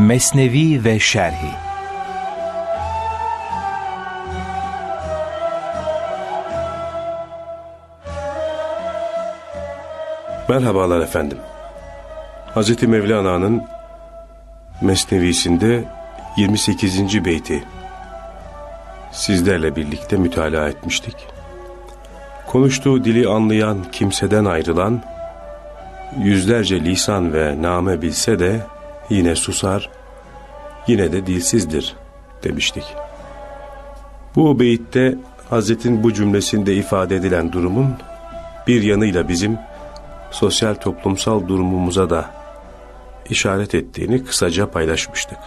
Mesnevi ve Şerhi Merhabalar efendim. Hz. Mevlana'nın Mesnevisinde 28. beyti sizlerle birlikte mütalaa etmiştik. Konuştuğu dili anlayan kimseden ayrılan, yüzlerce lisan ve name bilse de yine susar, yine de dilsizdir demiştik. Bu beyitte Hazret'in bu cümlesinde ifade edilen durumun bir yanıyla bizim sosyal toplumsal durumumuza da işaret ettiğini kısaca paylaşmıştık.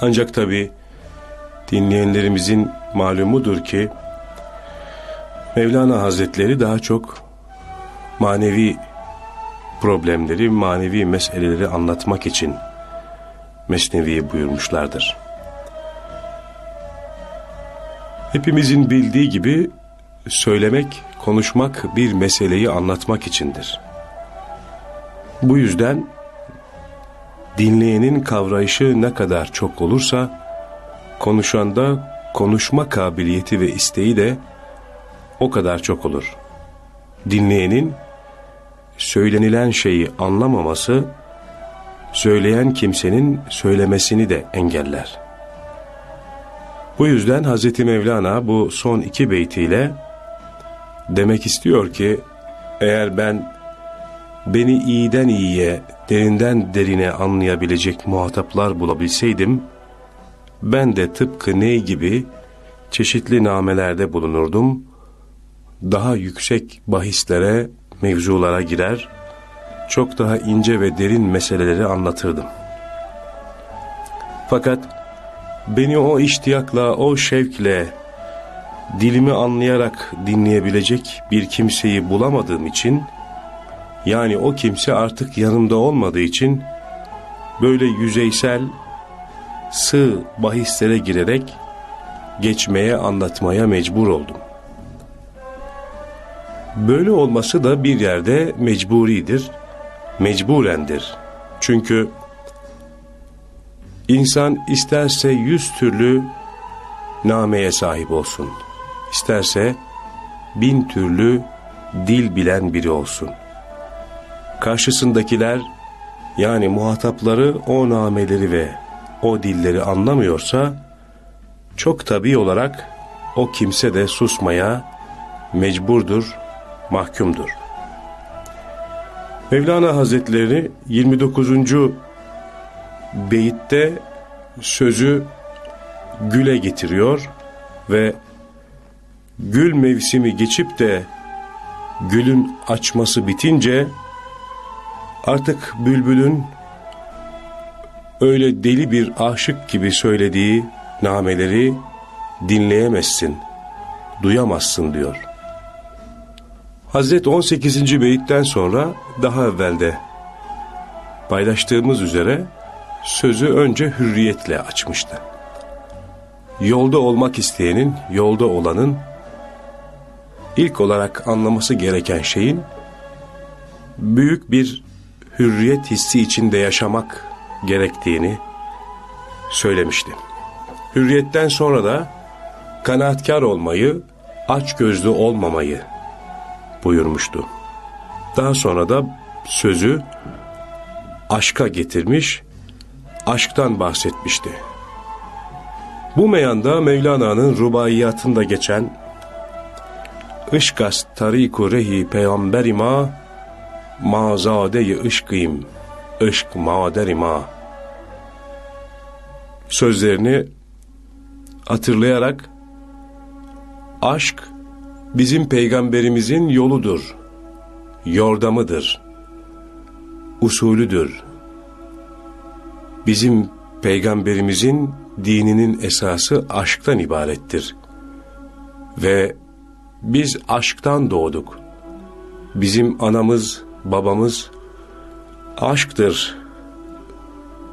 Ancak tabi dinleyenlerimizin malumudur ki Mevlana Hazretleri daha çok manevi problemleri, manevi meseleleri anlatmak için Mesnevi'yi buyurmuşlardır. Hepimizin bildiği gibi söylemek, konuşmak bir meseleyi anlatmak içindir. Bu yüzden dinleyenin kavrayışı ne kadar çok olursa, konuşanda konuşma kabiliyeti ve isteği de o kadar çok olur. Dinleyenin söylenilen şeyi anlamaması, söyleyen kimsenin söylemesini de engeller. Bu yüzden Hz. Mevlana bu son iki beytiyle demek istiyor ki, eğer ben beni iyiden iyiye, derinden derine anlayabilecek muhataplar bulabilseydim, ben de tıpkı ney gibi çeşitli namelerde bulunurdum, daha yüksek bahislere, mevzulara girer, çok daha ince ve derin meseleleri anlatırdım. Fakat beni o iştiyakla, o şevkle, dilimi anlayarak dinleyebilecek bir kimseyi bulamadığım için, yani o kimse artık yanımda olmadığı için, böyle yüzeysel, sığ bahislere girerek, geçmeye, anlatmaya mecbur oldum. Böyle olması da bir yerde mecburidir, mecburendir. Çünkü insan isterse yüz türlü nameye sahip olsun, isterse bin türlü dil bilen biri olsun. Karşısındakiler yani muhatapları o nameleri ve o dilleri anlamıyorsa çok tabii olarak o kimse de susmaya mecburdur, mahkumdur. Mevlana Hazretleri 29. beyitte sözü güle getiriyor ve gül mevsimi geçip de gülün açması bitince artık bülbülün öyle deli bir aşık gibi söylediği nameleri dinleyemezsin, duyamazsın diyor. Hazret 18. beyitten sonra daha evvelde paylaştığımız üzere sözü önce hürriyetle açmıştı. Yolda olmak isteyenin, yolda olanın ilk olarak anlaması gereken şeyin büyük bir hürriyet hissi içinde yaşamak gerektiğini söylemişti. Hürriyetten sonra da kanaatkar olmayı, aç gözlü olmamayı buyurmuştu. Daha sonra da sözü aşka getirmiş, aşktan bahsetmişti. Bu meyanda Mevlana'nın rubaiyatında geçen Işkas tariku rehi peygamberima mazade-i ışkıyım, ışk maderima sözlerini hatırlayarak aşk bizim peygamberimizin yoludur, yordamıdır, usulüdür. Bizim peygamberimizin dininin esası aşktan ibarettir. Ve biz aşktan doğduk. Bizim anamız, babamız aşktır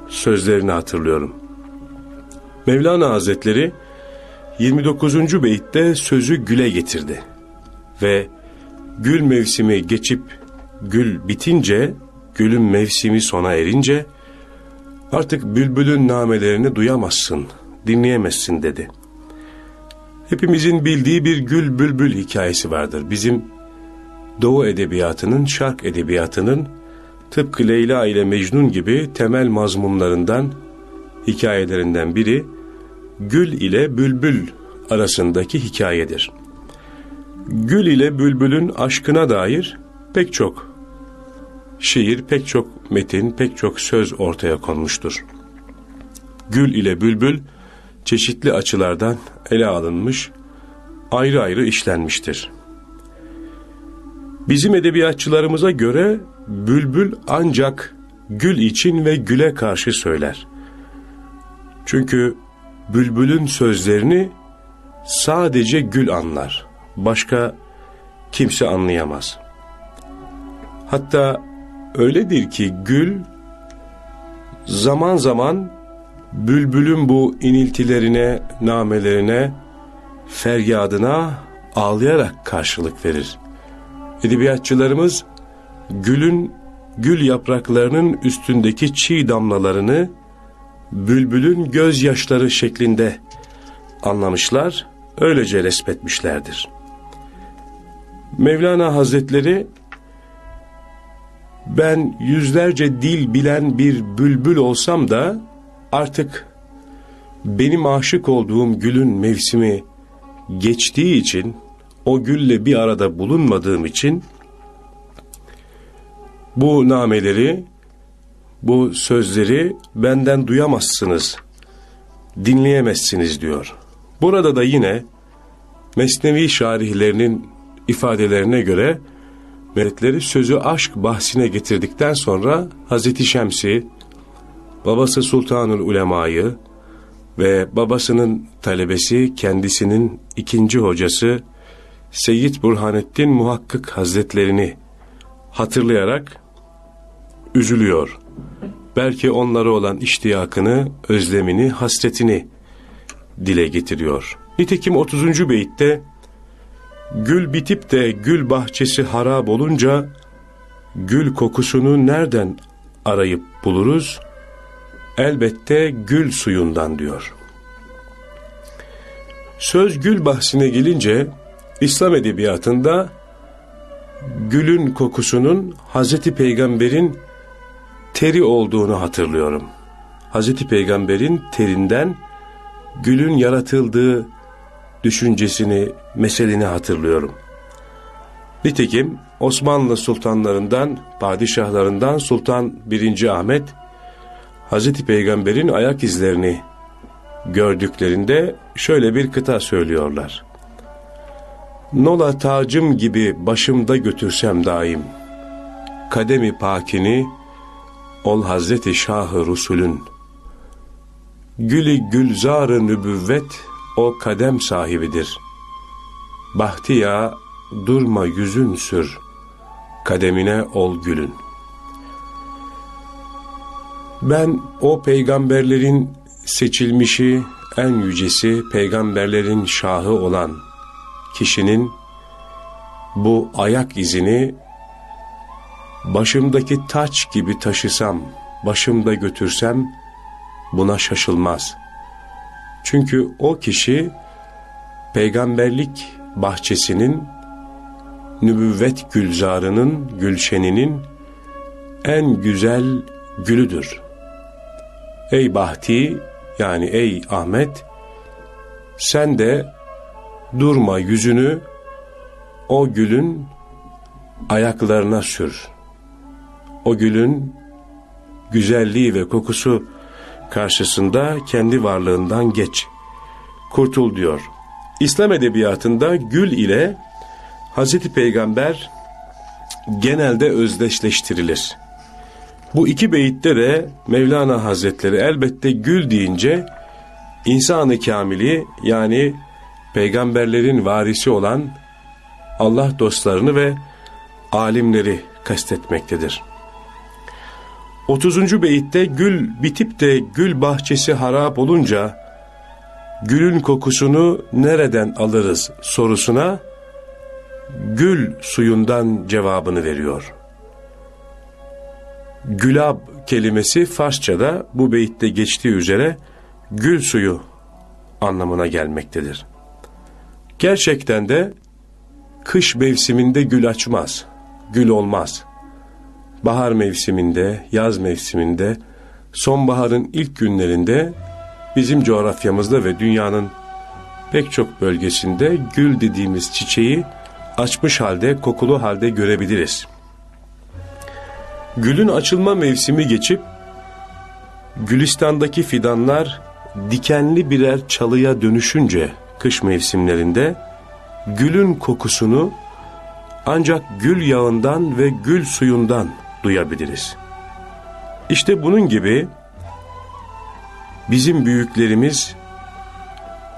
sözlerini hatırlıyorum. Mevlana Hazretleri 29. beyitte sözü güle getirdi. Ve gül mevsimi geçip gül bitince, gülün mevsimi sona erince Artık bülbülün namelerini duyamazsın, dinleyemezsin dedi. Hepimizin bildiği bir gül bülbül hikayesi vardır. Bizim Doğu edebiyatının, şark edebiyatının tıpkı Leyla ile Mecnun gibi temel mazmunlarından, hikayelerinden biri gül ile bülbül arasındaki hikayedir. Gül ile bülbülün aşkına dair pek çok şiir, pek çok metin, pek çok söz ortaya konmuştur. Gül ile bülbül çeşitli açılardan ele alınmış, ayrı ayrı işlenmiştir. Bizim edebiyatçılarımıza göre bülbül ancak gül için ve güle karşı söyler. Çünkü bülbülün sözlerini sadece gül anlar. Başka kimse anlayamaz. Hatta öyledir ki gül zaman zaman bülbülün bu iniltilerine, namelerine, feryadına ağlayarak karşılık verir. Edebiyatçılarımız gülün gül yapraklarının üstündeki çiğ damlalarını bülbülün gözyaşları şeklinde anlamışlar, öylece resmetmişlerdir. Mevlana Hazretleri ben yüzlerce dil bilen bir bülbül olsam da artık benim aşık olduğum gülün mevsimi geçtiği için o gülle bir arada bulunmadığım için bu nameleri bu sözleri benden duyamazsınız, dinleyemezsiniz diyor. Burada da yine Mesnevi şarihlerinin ifadelerine göre melekleri sözü aşk bahsine getirdikten sonra Hazreti Şems'i, babası Sultanül Ulema'yı ve babasının talebesi kendisinin ikinci hocası Seyyid Burhanettin Muhakkık Hazretlerini hatırlayarak üzülüyor. Belki onlara olan iştiyakını, özlemini, hasretini dile getiriyor. Nitekim 30. beyitte Gül bitip de gül bahçesi harap olunca gül kokusunu nereden arayıp buluruz? Elbette gül suyundan diyor. Söz gül bahsine gelince İslam edebiyatında gülün kokusunun Hazreti Peygamber'in teri olduğunu hatırlıyorum. Hazreti Peygamber'in terinden gülün yaratıldığı düşüncesini, meselini hatırlıyorum. Nitekim Osmanlı sultanlarından, padişahlarından Sultan 1. Ahmet, Hazreti Peygamber'in ayak izlerini gördüklerinde şöyle bir kıta söylüyorlar. Nola tacım gibi başımda götürsem daim, kademi pakini ol Hazreti Şahı Rusulün, gülü gülzar-ı nübüvvet o kadem sahibidir. Bahtiya durma yüzün sür, kademine ol gülün. Ben o peygamberlerin seçilmişi, en yücesi, peygamberlerin şahı olan kişinin bu ayak izini başımdaki taç gibi taşısam, başımda götürsem buna şaşılmaz. Çünkü o kişi peygamberlik bahçesinin, nübüvvet gülzarının, gülşeninin en güzel gülüdür. Ey Bahti yani ey Ahmet sen de durma yüzünü o gülün ayaklarına sür. O gülün güzelliği ve kokusu karşısında kendi varlığından geç. Kurtul diyor. İslam edebiyatında gül ile Hazreti Peygamber genelde özdeşleştirilir. Bu iki beyitte de Mevlana Hazretleri elbette gül deyince insanı kamili yani peygamberlerin varisi olan Allah dostlarını ve alimleri kastetmektedir. 30. beyitte gül bitip de gül bahçesi harap olunca gülün kokusunu nereden alırız sorusuna gül suyundan cevabını veriyor. Gülab kelimesi Farsçada bu beyitte geçtiği üzere gül suyu anlamına gelmektedir. Gerçekten de kış mevsiminde gül açmaz, gül olmaz. Bahar mevsiminde, yaz mevsiminde, sonbaharın ilk günlerinde bizim coğrafyamızda ve dünyanın pek çok bölgesinde gül dediğimiz çiçeği açmış halde, kokulu halde görebiliriz. Gülün açılma mevsimi geçip Gülistan'daki fidanlar dikenli birer çalıya dönüşünce kış mevsimlerinde gülün kokusunu ancak gül yağından ve gül suyundan duyabiliriz. İşte bunun gibi bizim büyüklerimiz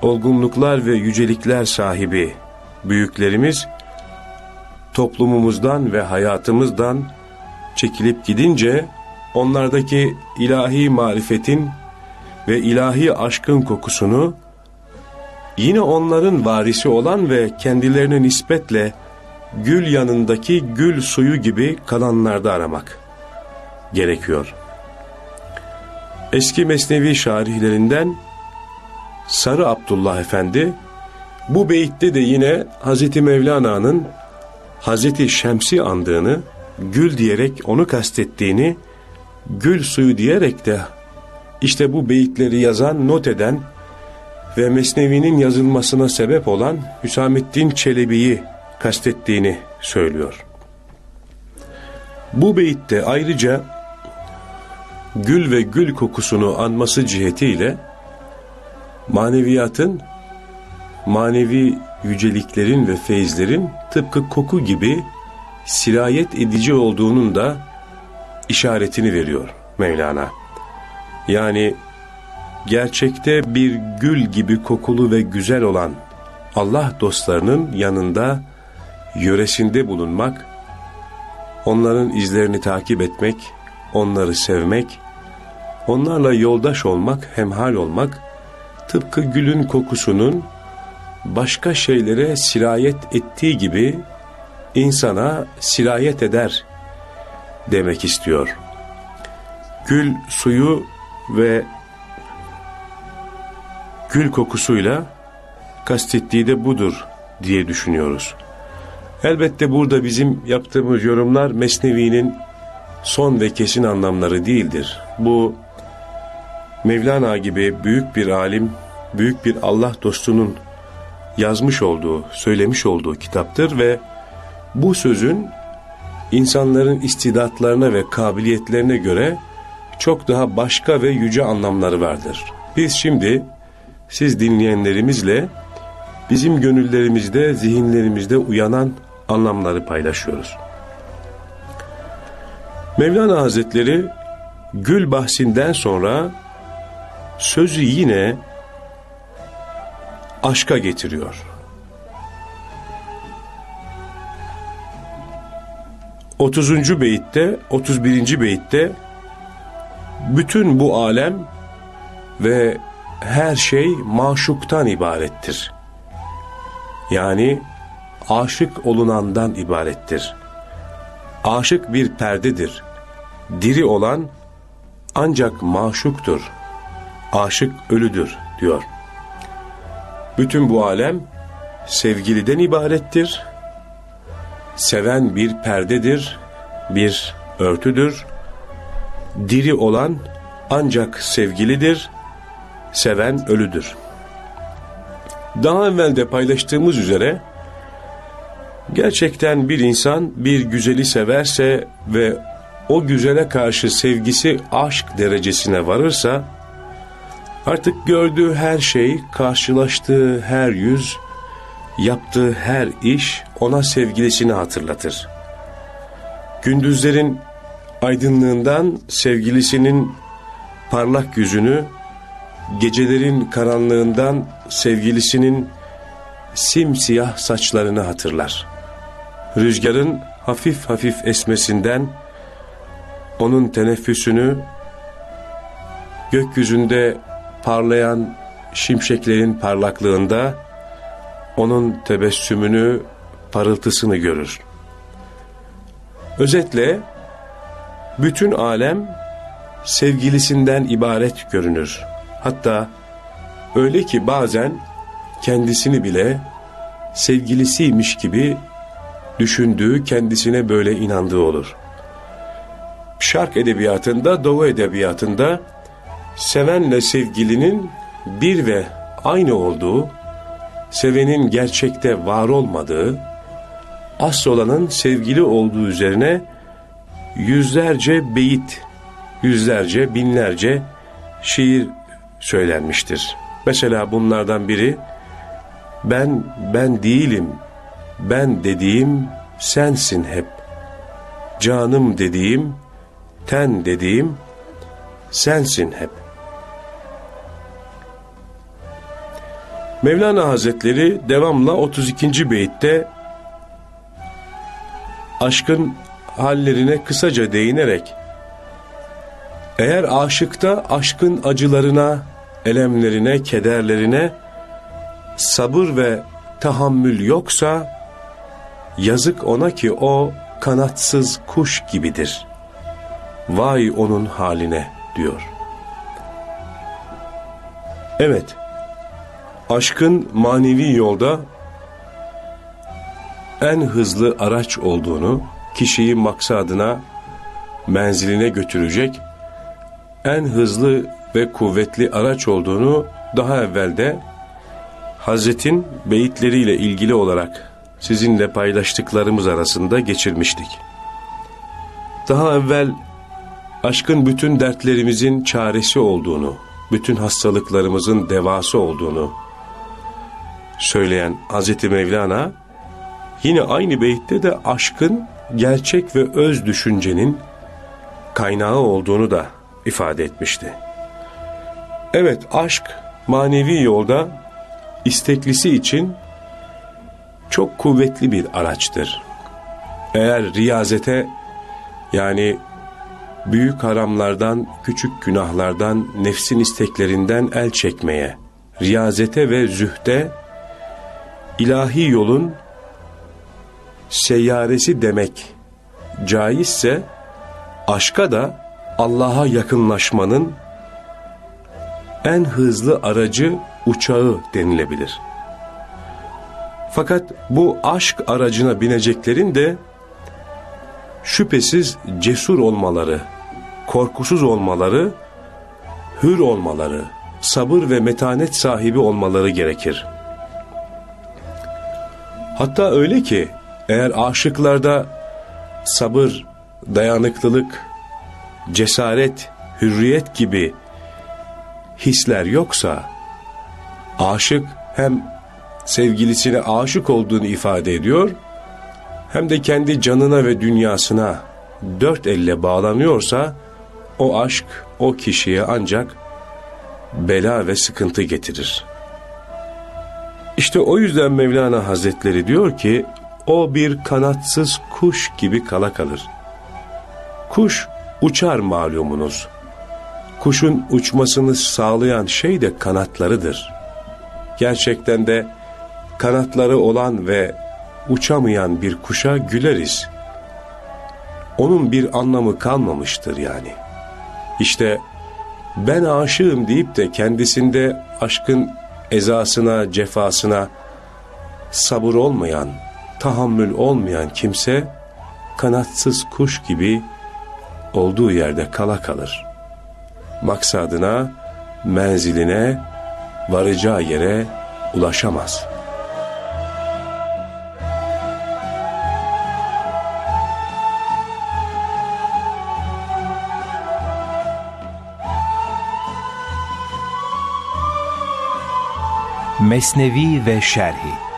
olgunluklar ve yücelikler sahibi büyüklerimiz toplumumuzdan ve hayatımızdan çekilip gidince onlardaki ilahi marifetin ve ilahi aşkın kokusunu yine onların varisi olan ve kendilerine nispetle gül yanındaki gül suyu gibi kalanlarda aramak gerekiyor. Eski Mesnevi şarihlerinden Sarı Abdullah Efendi bu beyitte de yine Hazreti Mevlana'nın Hazreti Şems'i andığını, gül diyerek onu kastettiğini, gül suyu diyerek de işte bu beyitleri yazan, not eden ve Mesnevi'nin yazılmasına sebep olan Hüsamettin Çelebi'yi kastettiğini söylüyor. Bu beyitte ayrıca gül ve gül kokusunu anması cihetiyle maneviyatın, manevi yüceliklerin ve feyizlerin tıpkı koku gibi sirayet edici olduğunun da işaretini veriyor Mevlana. Yani gerçekte bir gül gibi kokulu ve güzel olan Allah dostlarının yanında, yöresinde bulunmak, onların izlerini takip etmek, onları sevmek, onlarla yoldaş olmak, hemhal olmak, tıpkı gülün kokusunun başka şeylere sirayet ettiği gibi insana sirayet eder demek istiyor. Gül suyu ve gül kokusuyla kastettiği de budur diye düşünüyoruz. Elbette burada bizim yaptığımız yorumlar Mesnevi'nin son ve kesin anlamları değildir. Bu Mevlana gibi büyük bir alim, büyük bir Allah dostunun yazmış olduğu, söylemiş olduğu kitaptır ve bu sözün insanların istidatlarına ve kabiliyetlerine göre çok daha başka ve yüce anlamları vardır. Biz şimdi siz dinleyenlerimizle bizim gönüllerimizde, zihinlerimizde uyanan anlamları paylaşıyoruz. Mevlana Hazretleri gül bahsinden sonra sözü yine aşka getiriyor. 30. beyitte, 31. beyitte bütün bu alem ve her şey maşuktan ibarettir. Yani aşık olunandan ibarettir. Aşık bir perdedir. Diri olan ancak maşuktur. Aşık ölüdür diyor. Bütün bu alem sevgiliden ibarettir. Seven bir perdedir, bir örtüdür. Diri olan ancak sevgilidir, seven ölüdür. Daha evvel paylaştığımız üzere gerçekten bir insan bir güzeli severse ve o güzele karşı sevgisi aşk derecesine varırsa Artık gördüğü her şey, karşılaştığı her yüz, yaptığı her iş ona sevgilisini hatırlatır. Gündüzlerin aydınlığından sevgilisinin parlak yüzünü, gecelerin karanlığından sevgilisinin simsiyah saçlarını hatırlar. Rüzgarın hafif hafif esmesinden onun teneffüsünü, gökyüzünde parlayan şimşeklerin parlaklığında onun tebessümünü, parıltısını görür. Özetle bütün alem sevgilisinden ibaret görünür. Hatta öyle ki bazen kendisini bile sevgilisiymiş gibi düşündüğü, kendisine böyle inandığı olur. Şark edebiyatında, Doğu edebiyatında sevenle sevgilinin bir ve aynı olduğu, sevenin gerçekte var olmadığı, asıl olanın sevgili olduğu üzerine yüzlerce beyit, yüzlerce, binlerce şiir söylenmiştir. Mesela bunlardan biri, ben, ben değilim, ben dediğim sensin hep. Canım dediğim, ten dediğim sensin hep. Mevlana Hazretleri devamla 32. beytte aşkın hallerine kısaca değinerek eğer aşıkta aşkın acılarına, elemlerine, kederlerine sabır ve tahammül yoksa yazık ona ki o kanatsız kuş gibidir. Vay onun haline diyor. Evet, aşkın manevi yolda en hızlı araç olduğunu, kişiyi maksadına, menziline götürecek en hızlı ve kuvvetli araç olduğunu daha evvelde Hazretin beyitleriyle ilgili olarak sizinle paylaştıklarımız arasında geçirmiştik. Daha evvel aşkın bütün dertlerimizin çaresi olduğunu, bütün hastalıklarımızın devası olduğunu söyleyen Hazreti Mevlana, yine aynı beyitte de aşkın gerçek ve öz düşüncenin kaynağı olduğunu da ifade etmişti. Evet aşk manevi yolda isteklisi için çok kuvvetli bir araçtır. Eğer riyazete yani büyük haramlardan, küçük günahlardan, nefsin isteklerinden el çekmeye, riyazete ve zühde ilahi yolun seyyaresi demek caizse aşka da Allah'a yakınlaşmanın en hızlı aracı uçağı denilebilir. Fakat bu aşk aracına bineceklerin de şüphesiz cesur olmaları, korkusuz olmaları, hür olmaları, sabır ve metanet sahibi olmaları gerekir. Hatta öyle ki eğer aşıklarda sabır, dayanıklılık, cesaret, hürriyet gibi hisler yoksa aşık hem sevgilisine aşık olduğunu ifade ediyor hem de kendi canına ve dünyasına dört elle bağlanıyorsa o aşk o kişiye ancak bela ve sıkıntı getirir. İşte o yüzden Mevlana Hazretleri diyor ki o bir kanatsız kuş gibi kala kalır. Kuş uçar malumunuz. Kuşun uçmasını sağlayan şey de kanatlarıdır. Gerçekten de kanatları olan ve uçamayan bir kuşa güleriz. Onun bir anlamı kalmamıştır yani. İşte ben aşığım deyip de kendisinde aşkın ezasına, cefasına sabır olmayan, tahammül olmayan kimse kanatsız kuş gibi olduğu yerde kala kalır. Maksadına, menziline, varacağı yere ulaşamaz. Mesnevi ve Şerhi